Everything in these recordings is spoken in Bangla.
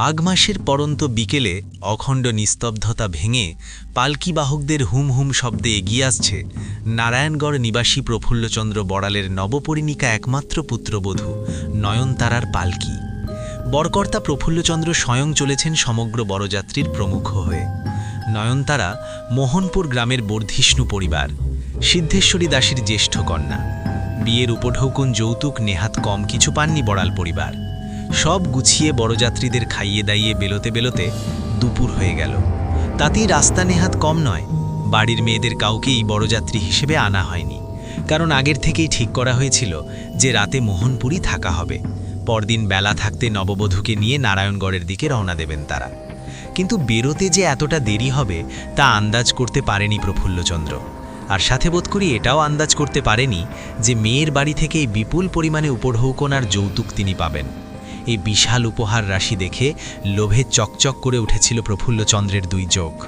মাঘ মাসের পরন্ত বিকেলে অখণ্ড নিস্তব্ধতা ভেঙে পালকি বাহকদের হুম হুম শব্দে এগিয়ে আসছে নারায়ণগড় নিবাসী প্রফুল্লচন্দ্র বড়ালের নবপরিণিকা একমাত্র পুত্রবধূ নয়নতারার পালকি। বরকর্তা প্রফুল্লচন্দ্র স্বয়ং চলেছেন সমগ্র বড়যাত্রীর প্রমুখ হয়ে। নয়নতারা মোহনপুর গ্রামের বর্ধিষ্ণু পরিবার, সিদ্ধেশ্বরী দাসীর জ্যেষ্ঠ কন্যা। বিয়ের উপঢৌকন যৌতুক নেহাত কম কিছু পাননি বড়াল পরিবার। সব গুছিয়ে বড়যাত্রীদের খাইয়ে দাইয়ে বেলোতে বেলোতে দুপুর হয়ে গেল। তাতেই রাস্তা নেহাত কম নয়, বাড়ির মেয়েদের কাউকেই বড়যাত্রী হিসেবে আনা হয়নি। কারণ আগের থেকেই ঠিক করা হয়েছিল যে রাতে মোহনপুরি থাকা হবে। পরদিন বেলা থাকতে নববধূকে নিয়ে নারায়ণগড়ের দিকে রওনা দেবেন তারা। কিন্তু বেরোতে যে এতটা দেরি হবে তা আন্দাজ করতে পারেনি প্রফুল্লচন্দ্র। আর সাথে বোধ করি এটাও আন্দাজ করতে পারেনি যে মেয়ের বাড়ি থেকে বিপুল পরিমাণে উপঢৌকন আর যৌতুক তিনি পাবেন। এই বিশাল উপহার রাশি দেখে লোভে চকচক করে উঠেছিল প্রফুল্লচন্দ্রের দুই চোখ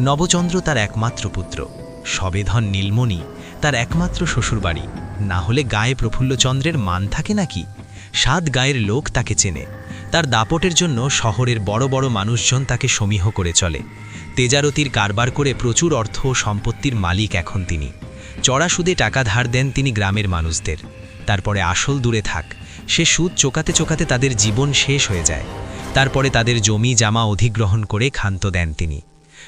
নবচন্দ্র তার একমাত্র পুত্র, সবেধন নীলমণি তার একমাত্র শ্বশুরবাড়ি। না হলে গায়ে প্রফুল্লচন্দ্রের মান থাকে নাকি? সাত গায়ের লোক তাকে চেনে। তার দাপটের জন্য শহরের বড় বড় মানুষজন তাকে সমীহ করে চলে। তেজারতির কারবার করে প্রচুর অর্থ ও সম্পত্তির মালিক এখন তিনি। চড়া সুদে টাকা ধার দেন তিনি গ্রামের মানুষদের। তারপরে আসল দূরে থাক। সে সুদ চোকাতে চোকাতে তাদের জীবন শেষ হয়ে যায়। তারপরে তাদের জমি জামা অধিগ্রহণ করে ক্ষান্ত দেন তিনি।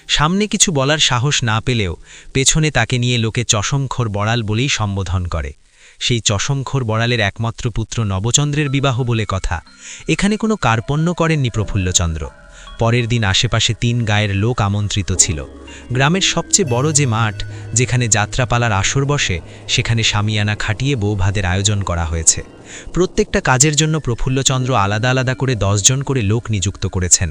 সামনে কিছু বলার সাহস না পেলেও পেছনে তাকে নিয়ে লোকে চশমখোর বড়াল বলেই সম্বোধন করে। সেই চশমখোর বড়ালের একমাত্র পুত্র নবচন্দ্রের বিবাহ বলে কথা। এখানে কোনো কার্পণ্য করেননি প্রফুল্লচন্দ্র। পরের দিন আশেপাশে তিন গায়ের লোক আমন্ত্রিত ছিল। গ্রামের সবচেয়ে বড় যে মাঠ, যেখানে যাত্রাপালার আসর বসে, সেখানে সামিয়ানা খাটিয়ে বৌভাদের আয়োজন করা হয়েছে। প্রত্যেকটা কাজের জন্য প্রফুল্লচন্দ্র আলাদা আলাদা করে দশজন করে লোক নিযুক্ত করেছেন।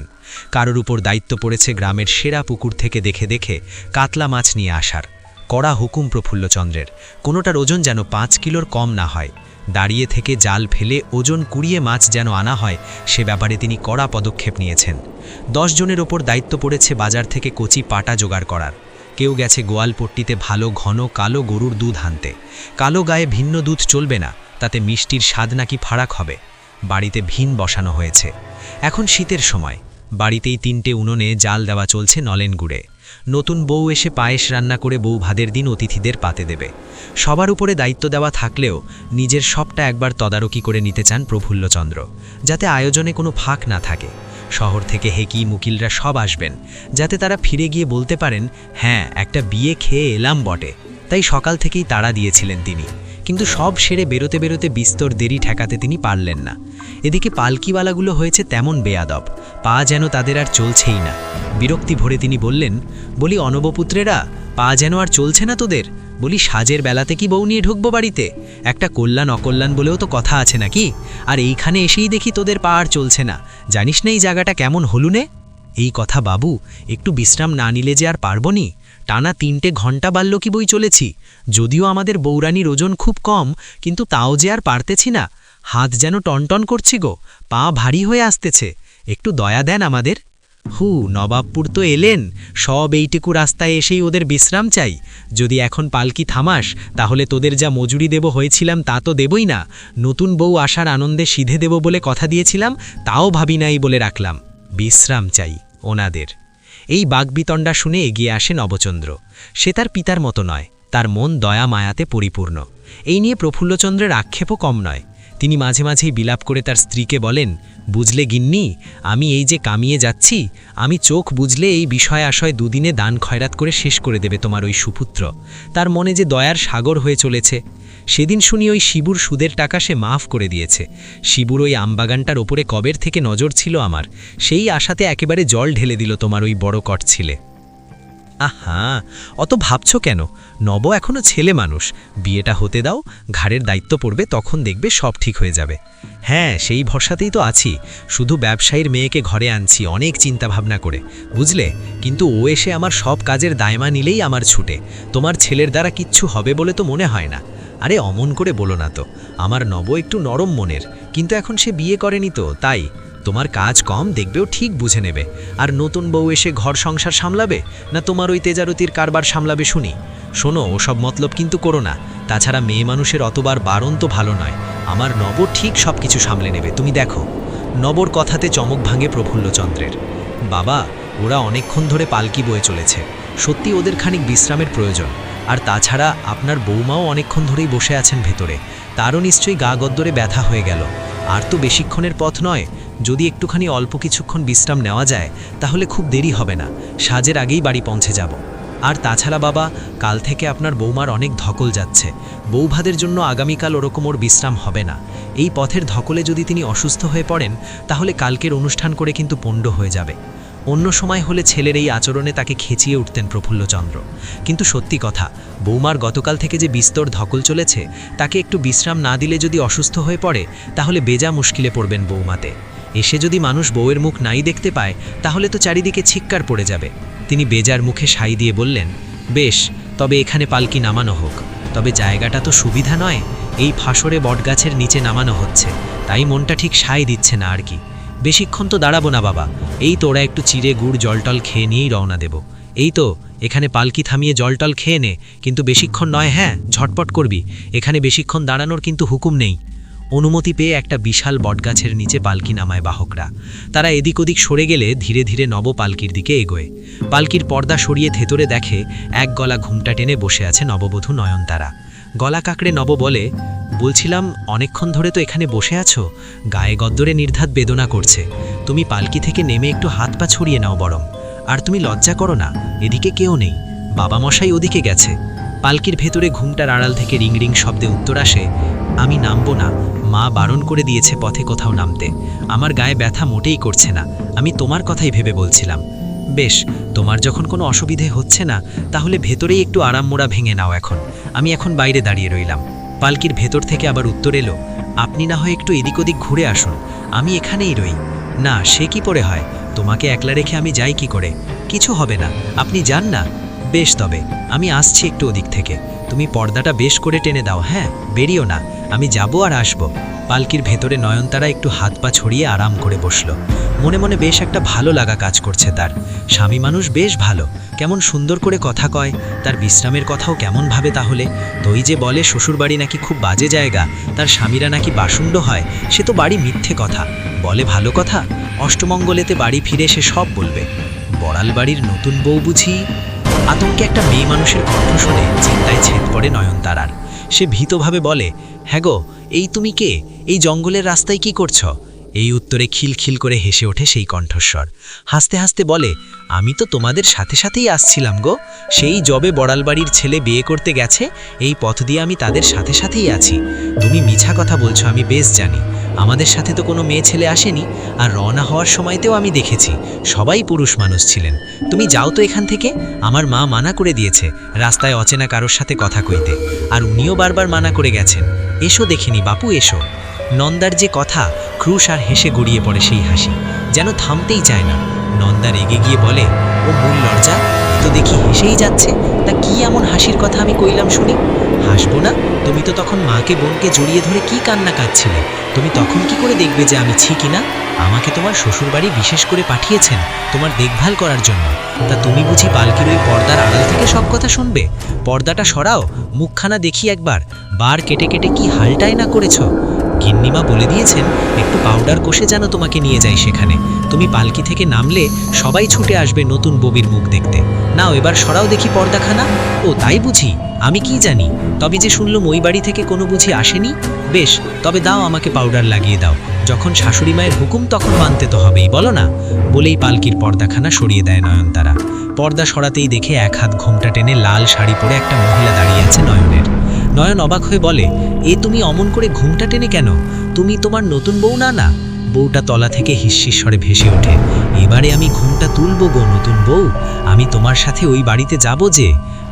কারোর উপর দায়িত্ব পড়েছে গ্রামের সেরা পুকুর থেকে দেখে দেখে কাতলা মাছ নিয়ে আসার। কড়া হুকুম প্রফুল্লচন্দ্রের কোনোটার ওজন যেন পাঁচ কিলোর কম না হয়। দাঁড়িয়ে থেকে জাল ফেলে ওজন কুড়িয়ে মাছ যেন আনা হয়, সে ব্যাপারে তিনি কড়া পদক্ষেপ নিয়েছেন। দশ জনের ওপর দায়িত্ব পড়েছে বাজার থেকে কচি পাটা জোগাড় করার। কেউ গেছে গোয়ালপট্টিতে ভালো ঘন কালো গরুর দুধ আনতে। কালো গায়ে ভিন্ন দুধ চলবে না, তাতে মিষ্টির স্বাদ নাকি ফারাক হবে। বাড়িতে ভিন বসানো হয়েছে। এখন শীতের সময়। বাড়িতেই তিনটে উনুনে জাল দেওয়া চলছে নলেন গুড়ে। নতুন বউ এসে পায়েস রান্না করে বউ ভাদের দিন অতিথিদের পাতে দেবে। সবার উপরে দায়িত্ব দেওয়া থাকলেও নিজের সবটা একবার তদারকি করে নিতে চান প্রফুল্লচন্দ্র, যাতে আয়োজনে কোনো ফাঁক না থাকে। শহর থেকে হেকি মুকিলরা সব আসবেন, যাতে তারা ফিরে গিয়ে বলতে পারেন হ্যাঁ একটা বিয়ে খেয়ে এলাম বটে। তাই সকাল থেকেই তাড়া দিয়েছিলেন তিনি। কিন্তু সব সেরে বেরোতে বেরোতে বিস্তর দেরি ঠেকাতে তিনি পারলেন না। এদিকে পালকিওয়ালাগুলো হয়েছে তেমন বেয়াদব, পা যেন তাদের আর চলছেই না। বিরক্তি ভরে তিনি বললেন, বলি, অনবপুত্রেরা, পা যেন আর চলছে না তোদের? বলি, সাজের বেলাতে কি বউ নিয়ে ঢুকবো বাড়িতে? একটা কল্যাণ, অকল্যাণ বলেও তো কথা আছে নাকি? আর এইখানে এসেই দেখি তোদের পা আর চলছে না। জানিস না এই জায়গাটা কেমন হলুনে? এই কথা বাবু, একটু বিশ্রাম না নিলে যে আর পারবনি টানা তিনটে ঘণ্টা বাল্য কি বই চলেছি। যদিও আমাদের বৌরানির ওজন খুব কম, কিন্তু তাও যে আর পারতেছি না। হাত যেন টনটন করছি গো, পা ভারী হয়ে আসতেছে। একটু দয়া দেন আমাদের। হু, নবাবপুর তো এলেন, সব এইটুকু রাস্তায় এসেই ওদের বিশ্রাম চাই। যদি এখন পালকি থামাস, তাহলে তোদের যা মজুরি দেব হয়েছিলাম তা তো দেবই না। নতুন বউ আসার আনন্দে সিধে দেব বলে কথা দিয়েছিলাম, তাও ভাবি নাই বলে রাখলাম। বিশ্রাম চাই, ওনাদের। এই বাঘবিতণ্ডা শুনে এগিয়ে আসে নবচন্দ্র। সে তার পিতার মতো নয়, তার মন দয়া মায়াতে পরিপূর্ণ। এই নিয়ে প্রফুল্লচন্দ্রের আক্ষেপও কম নয়। তিনি মাঝে মাঝেই বিলাপ করে তার স্ত্রীকে বলেন, বুঝলে গিন্নি, আমি এই যে কামিয়ে যাচ্ছি, আমি চোখ বুঝলে এই বিষয় আশয় দুদিনে দান খয়রাত করে শেষ করে দেবে তোমার ওই সুপুত্র। তার মনে যে দয়ার সাগর হয়ে চলেছে। সেদিন শুনি ওই শিবুর সুদের টাকা সে মাফ করে দিয়েছে। শিবুর ওই আমবাগানটার ওপরে কবের থেকে নজর ছিল আমার। সেই আশাতে একেবারে জল ঢেলে দিল তোমার ওই বড় কট ছিলে। আহা, অত ভাবছ কেন? নব এখনও ছেলে মানুষ। বিয়েটা হতে দাও, ঘাড়ের দায়িত্ব পড়বে, তখন দেখবে সব ঠিক হয়ে যাবে। হ্যাঁ সেই ভরসাতেই তো আছি। শুধু ব্যবসায়ীর মেয়েকে ঘরে আনছি, অনেক চিন্তা ভাবনা করে। বুঝলে? কিন্তু ও এসে আমার সব কাজের দায়মা নিলেই আমার ছুটে। তোমার ছেলের দ্বারা কিচ্ছু হবে বলে তো মনে হয় না। আরে, অমন করে বলো না তো। আমার নব একটু নরম মনের। কিন্তু এখন সে বিয়ে করেনি তো, তাই। তোমার কাজ কম, দেখবেও ঠিক বুঝে নেবে। আর নতুন বউ এসে ঘর সংসার সামলাবে? না তোমার ওই তেজারতির কারবার সামলাবে শুনি? শোনো, ওসব মতলব কিন্তু করো না। তাছাড়া মেয়ে মানুষের অতবার বারণ তো ভালো নয়। আমার নব ঠিক সব কিছু সামলে নেবে, তুমি দেখো। নবর কথাতে চমক ভাঙে প্রফুল্লচন্দ্রের। বাবা, ওরা অনেকক্ষণ ধরে পালকি বয়ে চলেছে। সত্যি ওদের খানিক বিশ্রামের প্রয়োজন। আর তাছাড়া আপনার বৌমাও অনেকক্ষণ ধরেই বসে আছেন ভেতরে। তারও নিশ্চয়ই গা গদ্দরে ব্যথা হয়ে গেল। আর তো বেশিক্ষণের পথ নয়। যদি একটুখানি অল্প কিছুক্ষণ বিশ্রাম নেওয়া যায়, তাহলে খুব দেরি হবে না। সাজের আগেই বাড়ি পৌঁছে যাব। আর তাছাড়া বাবা, কাল থেকে আপনার বৌমার অনেক ধকল যাচ্ছে। বৌভাদের জন্য আগামীকাল ওরকম ওর বিশ্রাম হবে না। এই পথের ধকলে যদি তিনি অসুস্থ হয়ে পড়েন, তাহলে কালকের অনুষ্ঠান করে কিন্তু পণ্ড হয়ে যাবে। অন্য সময় হলে ছেলের এই আচরণে তাকে খেচিয়ে উঠতেন প্রফুল্লচন্দ্র। কিন্তু সত্যি কথা, বৌমার গতকাল থেকে যে বিস্তর ধকল চলেছে, তাকে একটু বিশ্রাম না দিলে যদি অসুস্থ হয়ে পড়ে, তাহলে বেজা মুশকিলে পড়বেন বৌমাতে। এসে যদি মানুষ বউয়ের মুখ নাই দেখতে পায়, তাহলে তো চারিদিকে ছিক্কার পড়ে যাবে। তিনি বেজার মুখে সাই দিয়ে বললেন, বেশ, তবে এখানে পালকি নামানো হোক। তবে জায়গাটা তো সুবিধা নয়, এই ফাঁসরে বটগাছের নিচে নামানো হচ্ছে। তাই মনটা ঠিক সাই দিচ্ছে না আর কি। বেশিক্ষণ তো দাঁড়াবো না বাবা। এই তোরা একটু চিড়ে গুড় জলটল খেয়ে নিয়েই রওনা দেব। এই তো, এখানে পালকি থামিয়ে জলটল খেয়ে নে, কিন্তু বেশিক্ষণ নয় হ্যাঁ? ঝটপট করবি। এখানে বেশিক্ষণ দাঁড়ানোর কিন্তু হুকুম নেই। অনুমতি পেয়ে একটা বিশাল বটগাছের নিচে পালকি নামায় বাহকরা। তারা এদিক ওদিক সরে গেলে ধীরে ধীরে নব পালকির দিকে এগোয়। পালকির পর্দা সরিয়ে থেতরে দেখে এক গলা ঘুমটা টেনে বসে আছে নববধূ নয়নতারা। গলা কাকড়ে নব বলে, বলছিলাম অনেকক্ষণ ধরে তো এখানে বসে আছো? গায়ে গদ্দরে নির্ধাত বেদনা করছে। তুমি পালকি থেকে নেমে একটু হাত পা ছড়িয়ে নাও বরং। আর তুমি লজ্জা করো না, এদিকে কেউ নেই। বাবা মশাই ওদিকে গেছে। পালকির ভেতরে ঘুমটার আড়াল থেকে রিং রিং শব্দে উত্তর আসে, আমি নামবো না। মা বারণ করে দিয়েছে পথে কোথাও নামতে। আমার গায়ে ব্যথা মোটেই করছে না। আমি তোমার কথাই ভেবে বলছিলাম। বেশ, তোমার যখন কোনো অসুবিধে হচ্ছে না, তাহলে ভেতরেই একটু আরাম মোড়া ভেঙে নাও এখন। আমি এখন বাইরে দাঁড়িয়ে রইলাম। পালকির ভেতর থেকে আবার উত্তর এলো, আপনি না হয় একটু এদিক ওদিক ঘুরে আসুন। আমি এখানেই রই। না, সে কি করে হয়? তোমাকে একলা রেখে আমি যাই কি করে? কিছু হবে না। আপনি যান না? বেশ তবে, আমি আসছি একটু ওদিক থেকে। তুমি পর্দাটা বেশ করে টেনে দাও হ্যাঁ? বেরিও না। আমি যাব আর আসব। পালকির ভেতরে নয়নতারা একটু হাত পা ছড়িয়ে আরাম করে বসল। মনে মনে বেশ একটা ভালো লাগা কাজ করছে তার। স্বামী মানুষ বেশ ভালো। কেমন সুন্দর করে কথা কয়। তার বিশ্রামের কথাও কেমন ভাবে তাহলে? তই যে বলে শ্বশুরবাড়ি নাকি খুব বাজে জায়গা। তার স্বামীরা নাকি বাসুণ্ড হয়। সে তো বাড়ি মিথ্যে কথা। বলে ভালো কথা? অষ্টমঙ্গলেতে বাড়ি ফিরে সে সব বলবে। বড়াল বাড়ির নতুন বউ বুঝি? আতঙ্কে একটা মেয়ে মানুষের কণ্ঠ শুনে চিন্তায় ছেদ পড়ে নয়নতারার। সে ভীতভাবে বলে হ্যাঁ গো, এই তুমি কে? এই জঙ্গলের রাস্তায় কি করছ? এই উত্তরে খিলখিল করে হেসে ওঠে সেই কণ্ঠস্বর। হাসতে হাসতে বলে, আমি তো তোমাদের সাথে সাথেই আসছিলাম গো। সেই জবে বড়ালবাড়ির ছেলে বিয়ে করতে গেছে, এই পথ দিয়ে আমি তাদের সাথে সাথেই আছি। তুমি মিছা কথা বলছো, আমি বেশ জানি। আমাদের সাথে তো কোনো মেয়ে ছেলে আসেনি, আর রওনা হওয়ার সময়তেও আমি দেখেছি, সবাই পুরুষ মানুষ ছিলেন। তুমি যাও তো এখান থেকে, আমার মা মানা করে দিয়েছে, রাস্তায় অচেনা কারোর সাথে কথা কইতে, আর উনিও বারবার মানা করে গেছেন। এসো দেখিনি বাপু, এসো। নন্দার যে কথা, ক্রুশ আর হেসে গড়িয়ে পড়ে সেই হাসি, যেন থামতেই চায় না। নন্দার এগে গিয়ে বলে, ও মূল লজ্জা তো দেখি হেসেই যাচ্ছে, তা কি এমন হাসির কথা আমি কইলাম শুনি? হাসবো না? তুমি তো তখন মাকে, বোনকে জড়িয়ে ধরে কি কান্না কাঁদছিলে? তুমি তখন কি করে দেখবে যে আমি ছি কিনা? আমাকে তোমার শ্বশুরবাড়ি বিশেষ করে পাঠিয়েছেন তোমার দেখভাল করার জন্য। তা তুমি বুঝি পালকির ওই পর্দার আড়াল থেকে সব কথা শুনবে? পর্দাটা সরাও, মুখখানা দেখি একবার। বার কেটে কেটে কি হালটাই না করেছ? গিন্নিমা বলে দিয়েছেন, একটু পাউডার কষে যেন তোমাকে নিয়ে যাই সেখানে। তুমি পালকি থেকে নামলে সবাই ছুটে আসবে নতুন ববির মুখ দেখতে। নাও এবার সরাও দেখি পর্দাখানা। ও, তাই বুঝি? আমি কি জানি? তবে যে শুনলাম ওই বাড়ি থেকে কোনো বুঝি আসেনি? বেশ, তবে দাও আমাকে পাউডার লাগিয়ে দাও। যখন শাশুড়ি মায়ের হুকুম তখন মানতে তো হবেই, বলো না? বলেই পালকির পর্দাখানা সরিয়ে দেয় নয়নতারা। পর্দা সরাতেই দেখে এক হাত ঘোমটা টেনে লাল শাড়ি পরে একটা মহিলা দাঁড়িয়ে আছে নয়নের। নয়ন অবাক হয়ে বলে, এ তুমি অমন করে ঘুমটা টেনে কেন? তুমি তোমার নতুন বউ না না? বউটা তলা থেকে হিস্যিস্বরে ভেসে ওঠে। এবারে আমি ঘুমটা তুলবো গো নতুন বউ। আমি তোমার সাথে ওই বাড়িতে যাব যে।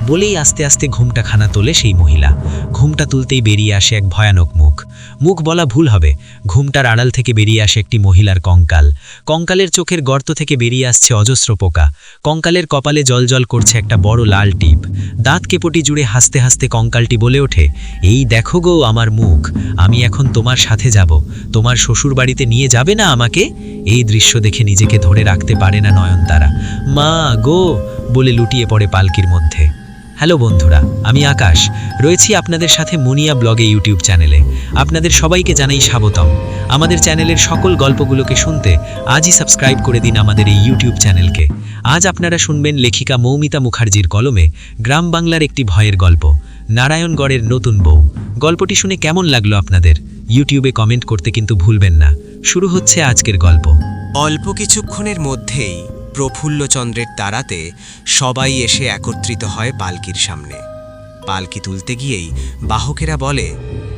বলেই আস্তে আস্তে ঘুমটা খানা তোলে সেই মহিলা। ঘুমটা তুলতেই বেরিয়ে আসে এক ভয়ানক মুখ। মুখ বলা ভুল হবে। ঘুমটার আড়াল থেকে বেরিয়ে আসে একটি মহিলার কঙ্কাল। কঙ্কালের চোখের গর্ত থেকে বেরিয়ে আসছে অজস্র পোকা। কঙ্কালের কপালে জলজল করছে একটা বড় লাল টিপ। দাঁত কেপটি জুড়ে হাসতে হাসতে কঙ্কালটি বলে ওঠে, এই দেখো গো আমার মুখ, আমি এখন তোমার সাথে যাব। তোমার শ্বশুর বাড়িতে নিয়ে যাবে না আমাকে? এই দৃশ্য দেখে নিজেকে ধরে রাখতে পারে না নয়নতারা। মা গো! বলে লুটিয়ে পড়ে পালকির মধ্যে। হ্যালো বন্ধুরা, আমি আকাশ। রয়েছি আপনাদের সাথে মুনিয়া ব্লগে ইউটিউব চ্যানেলে। আপনাদের সবাইকে জানাই স্বাগতম। আমাদের চ্যানেলের সকল গল্পগুলোকে শুনতে আজই সাবস্ক্রাইব করে দিন আমাদের এই ইউটিউব চ্যানেলকে। আজ আপনারা শুনবেন লেখিকা মৌমিতা মুখার্জির কলমে গ্রাম বাংলার একটি ভয়ের গল্প, নারায়ণগড়ের নতুন বউ। গল্পটি শুনে কেমন লাগল আপনাদের? ইউটিউবে কমেন্ট করতে কিন্তু ভুলবেন না। শুরু হচ্ছে আজকের গল্প। অল্প কিছুক্ষণের মধ্যেই প্রফুল্লচন্দ্রের তাড়াতে সবাই এসে একত্রিত হয় পালকির সামনে। পালকি তুলতে গিয়েই বাহকেরা বলে,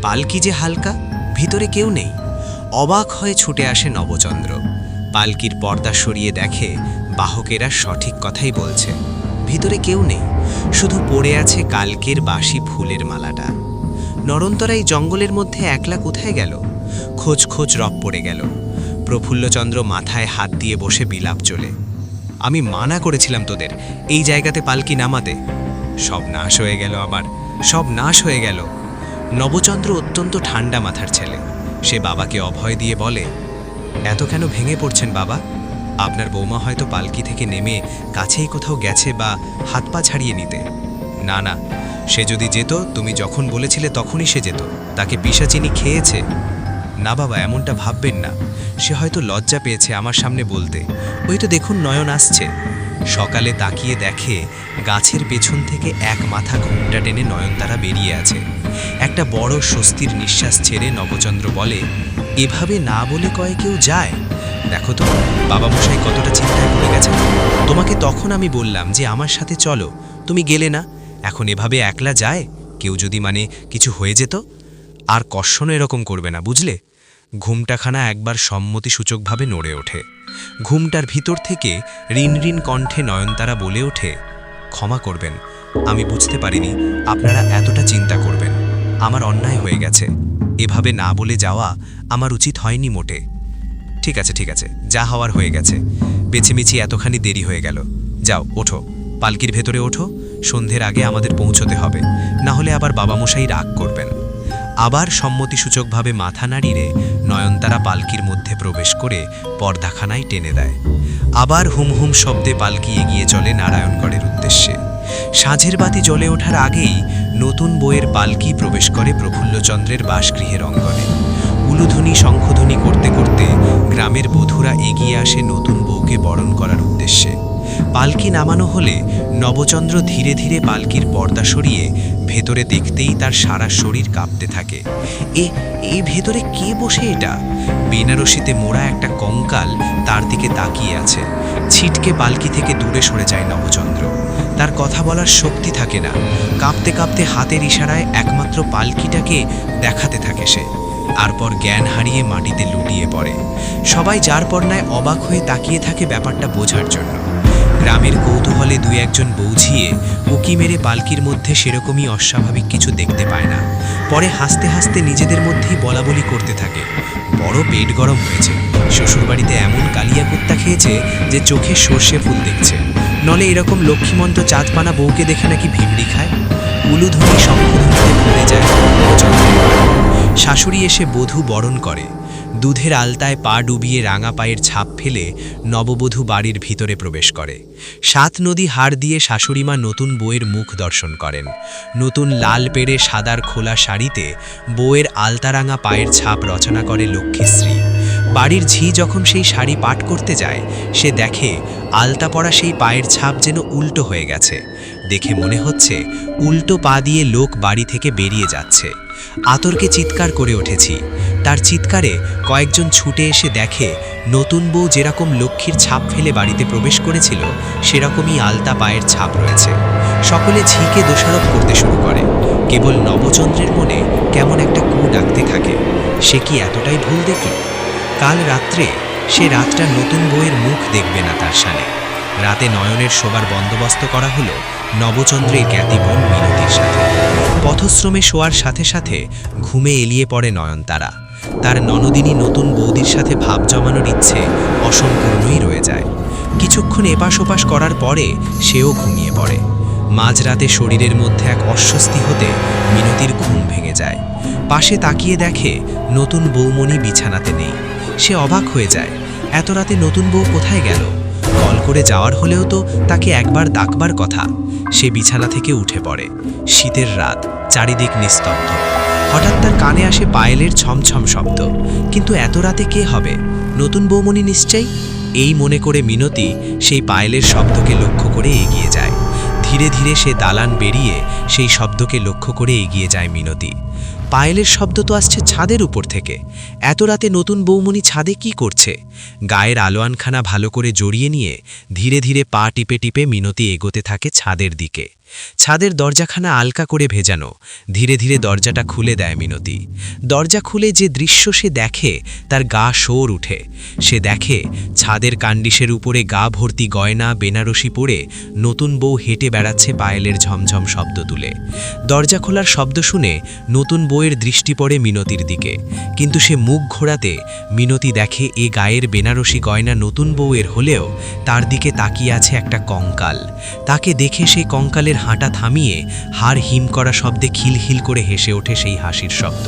পালকি যে হালকা, ভিতরে কেউ নেই। অবাক হয়ে ছুটে আসে নবচন্দ্র। পালকির পর্দা সরিয়ে দেখে বাহকেরা সঠিক কথাই বলছে, ভিতরে কেউ নেই। শুধু পড়ে আছে কালকের বাসি ফুলের মালাটা। নরন্তরা এই জঙ্গলের মধ্যে একলা কোথায় গেল? খোঁজ খোঁজ রব পড়ে গেল। প্রফুল্লচন্দ্র মাথায় হাত দিয়ে বসে বিলাপ চলে। আমি মানা করেছিলাম তোদের। এই জায়গাতে পালকি নামাতে। সব নাশ হয়ে গেল আমার সব নাশ হয়ে গেল। নবচন্দ্র অত্যন্ত ঠান্ডা মাথার ছেলে। সে বাবাকে অভয় দিয়ে বলে, এত কেন ভেঙে পড়ছেন বাবা? আপনার বৌমা হয়তো পালকি থেকে নেমে কাছেই কোথাও গেছে বা হাত পা ছাড়িয়ে নিতে। না না, সে যদি যেত, তুমি যখন বলেছিলে তখনই সে যেত। তাকে পিসাচিনি খেয়েছে। না বাবা, এমনটা ভাববেন না। সে হয়তো লজ্জা পেয়েছে আমার সামনে বলতে। ওই তো দেখুন নয়ন আসছে। সকালে তাকিয়ে দেখে গাছের পেছন থেকে এক মাথা ঘুমটা টেনে নয়নতারা বেরিয়ে আছে। একটা বড় স্বস্তির নিঃশ্বাস ছেড়ে নবচন্দ্র বলে, এভাবে না বলে কয়ে কেউ যায়? দেখো তো বাবা মশাই কতটা চিন্তায় পড়ে গেছে তোমাকে তখন আমি বললাম যে, আমার সাথে চলো, তুমি গেলে না। এখন এভাবে একলা যায়? কেউ যদি মানে কিছু হয়ে যেত? আর কর্ষণও এরকম করবে না, বুঝলে? ঘুমটাখানা একবার সম্মতিসূচকভাবে নড়ে ওঠে। ঘুমটার ভিতর থেকে ঋণ ঋণ কণ্ঠে নয়নতারা বলে ওঠে, ক্ষমা করবেন, আমি বুঝতে পারিনি, আপনারা এতটা চিন্তা করবেন, আমার অন্যায় হয়ে গেছে, এভাবে না বলে যাওয়া আমার উচিত হয়নি মোটে। ঠিক আছে ঠিক আছে, যা হওয়ার হয়ে গেছে, বেছেমিছি এতখানি দেরি হয়ে গেল, যাও, ওঠো, পালকির ভেতরে ওঠো, সন্ধ্যের আগে আমাদের পৌঁছতে হবে, না হলে আবার বাবামশাই রাগ করবেন। আবার সম্মতিসূচকভাবে মাথা নাড়িয়ে নয়নতারা পালকির মধ্যে প্রবেশ করে পর্দাখানায় টেনে দেয়। আবার হুম হুম শব্দে পালকি এগিয়ে চলে নারায়ণগড়ের উদ্দেশ্যে। সাঁঝের বাতি জ্বলে ওঠার আগেই নতুন বইয়ের পালকি প্রবেশ করে প্রফুল্লচন্দ্রের বাসগৃহের অঙ্গনে। উলুধ্বনি শঙ্খধ্বনি করতে করতে গ্রামের বধূরা এগিয়ে আসে নতুন বউকে বরণ করার উদ্দেশ্যে। পালকি নামানো হলে নবচন্দ্র ধীরে ধীরে পালকির পর্দা সরিয়ে ভেতরে দেখতেই তার সারা শরীর কাঁপতে থাকে। এ এই ভেতরে কে বসে এটা? বেনারসিতে মোড়া একটা কঙ্কাল তার দিকে তাকিয়ে আছে। ছিটকে পালকি থেকে দূরে সরে যায় নবচন্দ্র। তার কথা বলার শক্তি থাকে না। কাঁপতে কাঁপতে হাতের ইশারায় একমাত্র পালকিটাকে দেখাতে থাকে সে। তারপর জ্ঞান হারিয়ে মাটিতে লুটিয়ে পড়ে। সবাই যার পর্নায় অবাক হয়ে তাকিয়ে থাকে ব্যাপারটা বোঝার জন্য। গ্রামের কৌতূহলে দুই একজন বৌঝিয়ে উকি মেরে পালকির মধ্যে সেরকমই অস্বাভাবিক কিছু দেখতে পায় না। পরে হাসতে হাসতে নিজেদের মধ্যেই বলাবলি করতে থাকে। বড় পেট গরম হয়েছে। শ্বশুরবাড়িতে এমন কালিয়া কুত্তা খেয়েছে যে চোখে সর্ষে ফুল দেখছে। নলে এরকম লক্ষ্মীমন্ত চাঁদপানা বউকে দেখে নাকি ভিমড়ি খায়? উলুধ্বনি শঙ্খধ্বনিতে ভরে যায়। শাশুড়ি এসে বধূ বরণ করে। দুধের আলতায় পা ডুবিয়ে রাঙা পায়ের ছাপ ফেলে নববধূ বাড়ির ভিতরে প্রবেশ করে। সাত নদী হাড় দিয়ে শাশুড়িমা নতুন বইয়ের মুখ দর্শন করেন। নতুন লাল পেড়ে সাদার খোলা শাড়িতে বইয়ের আলতারাঙা পায়ের ছাপ রচনা করে লক্ষ্মীশ্রী। বাড়ির ঝি যখন সেই শাড়ি পাঠ করতে যায়, সে দেখে আলতা পরা সেই পায়ের ছাপ যেন উল্টো হয়ে গেছে। দেখে মনে হচ্ছে উল্টো পা দিয়ে লোক বাড়ি থেকে বেরিয়ে যাচ্ছে। আতর্কে চিৎকার করে উঠেছি। তার চিৎকারে কয়েকজন ছুটে এসে দেখে, নতুন বউ যেরকম লক্ষ্মীর ছাপ ফেলে বাড়িতে প্রবেশ করেছিল, সেরকমই আলতা পায়ের ছাপ রয়েছে। সকলে ঝিকে দোষারোপ করতে শুরু করে। কেবল নবচন্দ্রের মনে কেমন একটা কু ডাকতে থাকে। সে কি এতটাই ভুল দেখল কাল রাত্রে সে রাতটা নতুন বউয়ের মুখ দেখবে না তার সানে রাতে নয়নের শোবার বন্দোবস্ত করা হলো নবচন্দ্রের জ্ঞাতি বোন মিনতির সাথে। পথশ্রমে শোয়ার সাথে সাথে ঘুমে এলিয়ে পড়ে নয়নতারা। তার ননদিনী নতুন বৌদির সাথে ভাব জমানোর ইচ্ছে অসম্পূর্ণই রয়ে যায়। কিছুক্ষণ এপাশ ওপাশ করার পরে সেও ঘুমিয়ে পড়ে। মাঝরাতে শরীরের মধ্যে এক অস্বস্তি হতে মিনতির ঘুম ভেঙে যায়। পাশে তাকিয়ে দেখে নতুন বৌমণি বিছানাতে নেই। সে অবাক হয়ে যায়, এত রাতে নতুন বউ কোথায় গেল? কল করে যাওয়ার হলেও তো তাকে একবার ডাকবার কথা। সে বিছানা থেকে উঠে পড়ে। শীতের রাত, চারিদিক নিস্তব্ধ। হঠাৎ তার কানে আসে পায়েলের ছমছম শব্দ। কিন্তু এত রাতে কে হবে? নতুন বৌমনি নিশ্চয়ই? এই মনে করে মিনতি সেই পায়েলের শব্দকে লক্ষ্য করে এগিয়ে যায়। ধীরে ধীরে সে দালান বেরিয়ে সেই শব্দকে লক্ষ্য করে এগিয়ে যায় মিনতি। পায়েলের শব্দ তো আসছে ছাদের উপর থেকে। এত রাতে নতুন বৌমনি ছাদে কি করছে? গায়ের আলোয়ানখানা ভালো করে জড়িয়ে নিয়ে ধীরে ধীরে পা টিপে টিপে মিনতি এগোতে থাকে ছাদের দিকে। ছাদের দরজাখানা আলকা করে ভেজানো। ধীরে ধীরে দরজাটা খুলে দেয় মিনতি। দরজা খুলে যে দৃশ্য সে দেখে, তার গা শোর উঠে। সে দেখে ছাদের কান্ডিসের উপরে গা ভর্তি গয়না, বেনারসি পরে নতুন বউ হেঁটে বেড়াচ্ছে পায়েলের ঝমঝম শব্দ তুলে। দরজা খোলার শব্দ শুনে নতুন বউয়ের দৃষ্টি পড়ে মিনতির দিকে। কিন্তু সে মুখ ঘোরাতে মিনতি দেখে এ গায়ের বেনারসি গয়না নতুন বউয়ের হলেও তার দিকে তাকিয়ে আছে একটা কঙ্কাল। তাকে দেখে সেই কঙ্কালের হাঁটা থামিয়ে হাড় হিম করা শব্দে খিলহিল করে হেসে ওঠে সেই হাসির শব্দ।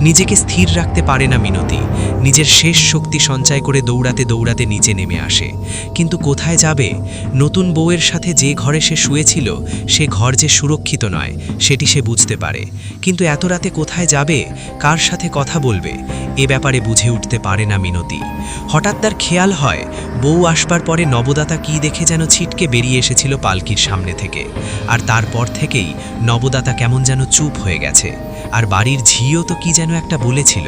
নিজেকে স্থির রাখতে পারে না মিনতি। নিজের শেষ শক্তি সঞ্চয় করে দৌড়াতে দৌড়াতে নিচে নেমে আসে। কিন্তু কোথায় যাবে? নতুন বউয়ের সাথে যে ঘরে সে শুয়েছিল, সে ঘর যে সুরক্ষিত নয়, সেটি সে বুঝতে পারে। কিন্তু এত রাতে কোথায় যাবে? কার সাথে কথা বলবে? এ ব্যাপারে বুঝে উঠতে পারে না মিনতি। হঠাৎ তার খেয়াল হয়, বউ আসবার পরে নবদাতা কি দেখে যেন ছিটকে বেরিয়ে এসেছিল পালকির সামনে থেকে। আর তারপর থেকেই নবদাতা কেমন যেন চুপ হয়ে গেছে। আর বাড়ির ঝিও তো কি যেন একটা বলেছিল।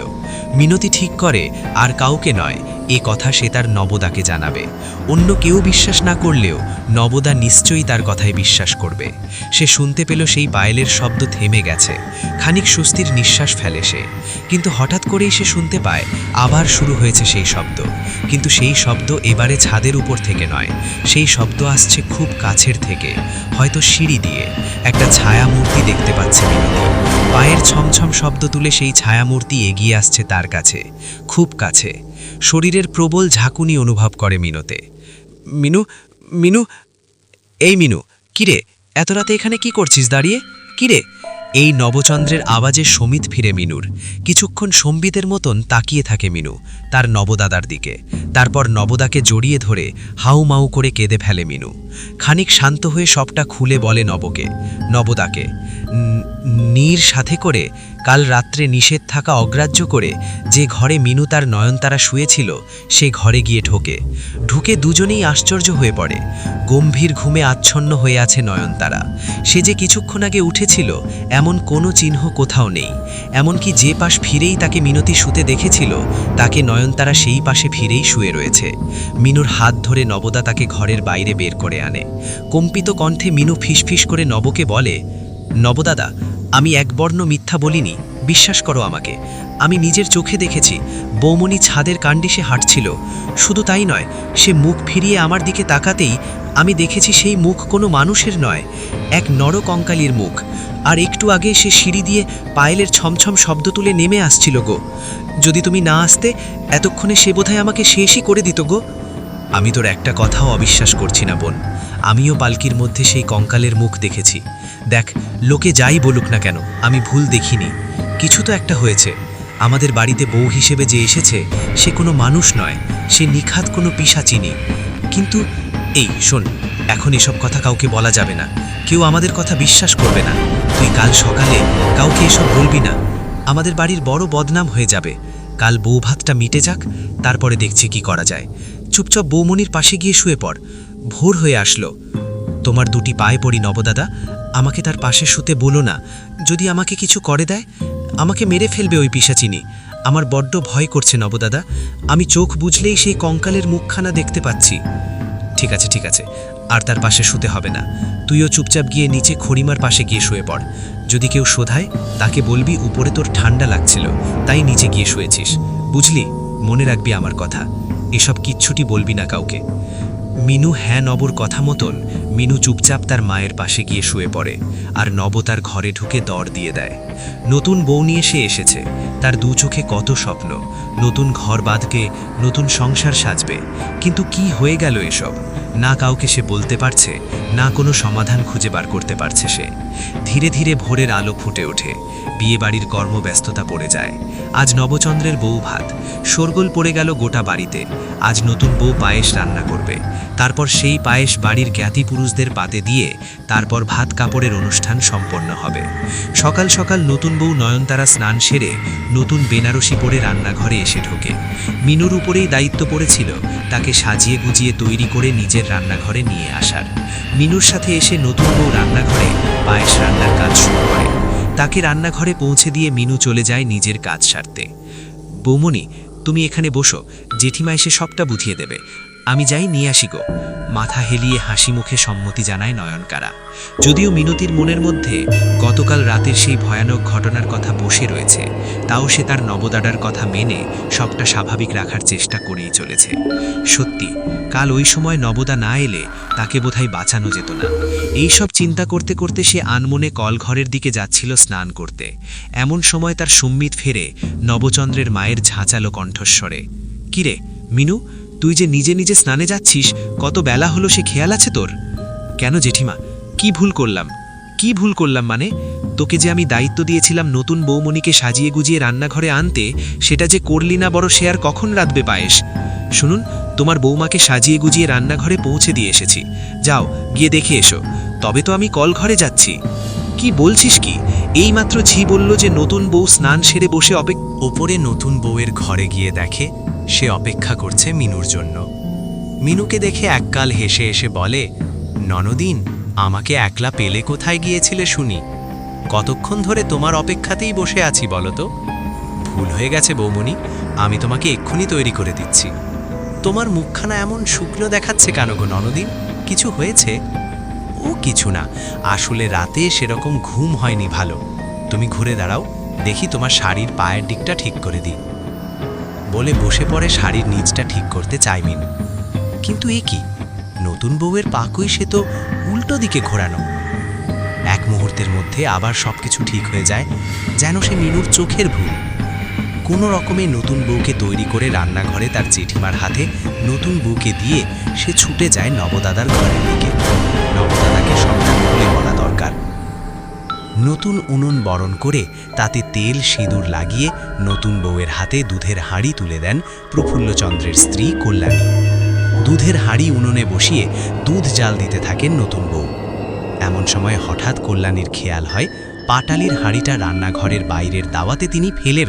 মিনতি ঠিক করে, আর কাউকে নয় এ কথা সে তার নবদাকে জানাবে। অন্য কেউ বিশ্বাস না করলেও নবদা নিশ্চয়ই তার কথায় বিশ্বাস করবে। সে শুনতে পেল সেই পায়েলের শব্দ থেমে গেছে। খানিক স্বস্তির নিঃশ্বাস ফেলে সে। কিন্তু হঠাৎ করেই সে শুনতে পায়, আবার শুরু হয়েছে সেই শব্দ। কিন্তু সেই শব্দ এবারে ছাদের উপর থেকে নয়। সেই শব্দ আসছে খুব কাছের থেকে, হয়তো সিঁড়ি দিয়ে। একটা ছায়ামূর্তি দেখতে পাচ্ছে মিনতি পায়ের ছমছম শব্দ তুলে সেই ছায়ামূর্তি এগিয়ে আসছে তার কাছে, খুব কাছে। শরীরের প্রবল ঝাঁকুনি অনুভব করে মিনুতে। মিনু মিনু, এই মিনু, কিরে, এত রাতে এখানে কি করছিস দাঁড়িয়ে? কিরে? এই নবচন্দ্রের আওয়াজে সমিত ফিরে মিনুর। কিছুক্ষণ সম্বিতের মতন তাকিয়ে থাকে মিনু। তার নবদাদার দিকে। তারপর নবদাকে জড়িয়ে ধরে হাউ মাউ করে কেঁদে ফেলে মিনু। খানিক শান্ত হয়ে সবটা খুলে বলে নবকে, নবদাকে, "ন- নীর সাথে করে কাল রাত্রে নিষেধ থাকা অগ্রাহ্য করে যে ঘরে মিনু তার নয়নতারা শুয়েছিল, সে ঘরে গিয়ে ঢোকে। ঢুকে দুজনেই আশ্চর্য হয়ে পড়ে। গম্ভীর ঘুমে আচ্ছন্ন হয়ে আছে নয়নতারা। সে যে কিছুক্ষণ আগে উঠেছিল, এমন কোনো চিহ্ন কোথাও নেই। এমনকি যে পাশ ফিরেই তাকে মিনতি শুতে দেখেছিল, তাকে নয়নতারা সেই পাশে ফিরেই শুয়ে রয়েছে। মিনুর হাত ধরে নবদা তাকে ঘরের বাইরে বের করে আনে। কম্পিত কণ্ঠে মিনু ফিসফিস করে নবকে বলে, নবদাদা, আমি একবর্ণ মিথ্যা বলিনি। বিশ্বাস করো আমাকে। আমি নিজের চোখে দেখেছি বৌমনি ছাদের কাণ্ডিসে হাঁটছিল। শুধু তাই নয়, সে মুখ ফিরিয়ে আমার দিকে তাকাতেই আমি দেখেছি সেই মুখ কোনো মানুষের নয়, এক নরকঙ্কালির মুখ। আর একটু আগে সে সিঁড়ি দিয়ে পায়েলের ছমছম শব্দ তুলে নেমে আসছিল গো। যদি তুমি না আসতে, এতক্ষণে সে বোধহয় আমাকে শেষই করে দিত গো। আমি তোর একটা কথাও অবিশ্বাস করছি না, বোন। আমিও পালকির মধ্যে সেই কঙ্কালের মুখ দেখেছি। দেখ, লোকে যাই বলুক না কেন, আমি ভুল দেখিনি। কিছু তো একটা হয়েছে। আমাদের বাড়িতে বউ হিসেবে যে এসেছে, সে কোনো মানুষ নয়। সে নিখাত কোনো পিসা চিনি কিন্তু, এই, শোন, এখন এসব কথা কাউকে বলা যাবে না। কেউ আমাদের কথা বিশ্বাস করবে না। তুই কাল সকালে কাউকে এসব বলবি না। আমাদের বাড়ির বড় বদনাম হয়ে যাবে। কাল বউ ভাতটা মিটে যাক, তারপরে দেখছি কি করা যায়। চুপচাপ বৌমনির পাশে গিয়ে শুয়ে পড়। ভোর হয়ে আসলো। তোমার দুটি পায়ে পড়ি নবদাদা, আমাকে তার পাশে শুতে বলো না। যদি আমাকে কিছু করে দেয়, আমাকে মেরে ফেলবে ওই পিসাচিনি। আমার বড্ড ভয় করছে নবদাদা। আমি চোখ বুঝলেই সেই কঙ্কালের মুখখানা দেখতে পাচ্ছি। ঠিক আছে ঠিক আছে। আর তার পাশে শুতে হবে না। তুইও চুপচাপ গিয়ে নিচে খড়িমার পাশে গিয়ে শুয়ে পড়। যদি কেউ শোধায়, তাকে বলবি উপরে তোর ঠান্ডা লাগছিল, তাই নিচে গিয়ে শুয়েছিস। বুঝলি? মনে রাখবি আমার কথা। এসব কিচ্ছুটি বলবি না কাউকে। মিনু হ্যাঁ নবর কথা মতন, মিনু চুপচাপ তার মায়ের পাশে গিয়ে শুয়ে পড়ে আর নব তার ঘরে ঢুকে দর দিয়ে দেয়। নতুন বউ নিয়ে সে এসেছে। তার দু চোখে কত স্বপ্ন। নতুন ঘর বাঁধকে নতুন সংসার সাজবে। কিন্তু কি হয়ে গেল এসব? না কাউকে সে বলতে পারছে, না কোনো সমাধান খুঁজে বার করতে পারছে সে। ধীরে ধীরে ভোরের আলো ফুটে ওঠে, বিয়েবাড়ির কর্মব্যস্ততা পড়ে যায়। আজ নবচন্দ্রের বউ ভাত, শোরগোল পড়ে গেল গোটা বাড়িতে, আজ নতুন বউ পায়েস রান্না করবে। তারপর সেই পায়েস বাড়ির জ্ঞাতি পুরুষদের পাতে দিয়ে তারপর ভাত কাপড়ের অনুষ্ঠান সম্পন্ন হবে। সকাল সকাল নতুন বউ নয়নতারা স্নান সেরে নতুন বেনারসি পরে রান্নাঘরে এসে ঢোকে। মিনুর উপরেই দায়িত্ব পড়েছিল তাকে সাজিয়ে গুজিয়ে তৈরি করে নিজের রান্নাঘরে নিয়ে আসার। মিনুর সাথে এসে নতুন বউ রান্নাঘরে পায়েস রান্নার কাজ শুরু করে। তাকে রান্নাঘরে পৌঁছে দিয়ে মিনু চলে যায় নিজের কাজ সারতে। বৌমনি তুমি এখানে বসো, জেঠিমা এসে সবটা বুঝিয়ে দেবে। আমি যাই নিয়ে আসি গো। মাথা হেলিয়ে হাসি মুখে সম্মতি জানায় নয়নকারা। যদিও মিনতির মনের মধ্যে গতকাল রাতের সেই ভয়ানক ঘটনার কথা বসে রয়েছে, তাও সে তার নবদাডার কথা মেনে সবটা স্বাভাবিক রাখার চেষ্টা করেই চলেছে। সত্যি, কাল ওই সময় নবদা না এলে তাকে বোধহয় বাঁচানো যেত না। এই সব চিন্তা করতে করতে সে আনমনে কলঘরের দিকে যাচ্ছিল স্নান করতে। এমন সময় তার সম্মিত ফেরে নবচন্দ্রের মায়ের ঝাঁচালো কণ্ঠস্বরে, কিরে, মিনু তুই যে নিজে নিজে স্নানে যাচ্ছিস, কত বেলা হলো সে খেয়াল আছে তোর? কেন জেঠিমা? কি ভুল করলাম? কি ভুল করলাম মানে? তোকে যে আমি দায়িত্ব দিয়েছিলাম নতুন বৌমণিকে সাজিয়ে গুজিয়ে রান্নাঘরে আনতে, সেটা যে করলি না বড় সে আর কখন রাঁধবে পায়েস? শুনুন, তোমার বৌমাকে সাজিয়ে গুজিয়ে রান্নাঘরে পৌঁছে দিয়ে এসেছি। যাও, গিয়ে দেখে এসো। তবে তো আমি কল ঘরে যাচ্ছি। কি বলছিস কি? এইমাত্র ঝি বলল যে নতুন বউ স্নান সেরে বসে অপেক্ষা ওপরে নতুন বউয়ের ঘরে গিয়ে দেখে সে অপেক্ষা করছে মিনুর জন্য। মিনুকে দেখে এককাল হেসে এসে বলে, ননদিন, আমাকে একলা পেলে কোথায় গিয়েছিলে শুনি? কতক্ষণ ধরে তোমার অপেক্ষাতেই বসে আছি বলো তো? ভুল হয়ে গেছে বৌমণি, আমি তোমাকে এক্ষুনি তৈরি করে দিচ্ছি। তোমার মুখখানা এমন শুকনো দেখাচ্ছে কেন গো ননদিন? কিছু হয়েছে? ও কিছু না, আসলে রাতে সেরকম ঘুম হয়নি ভালো। তুমি ঘুরে দাঁড়াও, দেখি তোমার শাড়ির পায়ের দিকটা ঠিক করে দিই। বলে বসে পড়ে শাড়ির নিচটা ঠিক করতে চাই মিনু। কিন্তু এ কি? নতুন বউয়ের পাকুই সে তো উল্টো দিকে ঘোরানো। এক মুহূর্তের মধ্যে আবার সবকিছু ঠিক হয়ে যায়, যেন সে মিনুর চোখের ভুল। কোনো রকমে নতুন বউকে তৈরি করে রান্নাঘরে তার জেঠিমার হাতে নতুন বউকে দিয়ে সে ছুটে যায় নবদাদার ঘরের দিকে। নবদাদাকে সবটা বলা দরকার নতুন উনুন বরণ করে তাতে তেল, সিঁদুর লাগিয়ে নতুন বউয়ের হাতে দুধের হাঁড়ি তুলে দেন প্রফুল্লচন্দ্রের স্ত্রী কল্যাণী। দুধের হাঁড়ি উনুনে বসিয়ে দুধ জাল দিতে থাকেন নতুন বউ। এমন সময় হঠাৎ কল্যাণীর খেয়াল হয়, পাটালির হাঁড়িটা রান্নাঘরের বাইরের দাওয়াতে তিনি ফেলে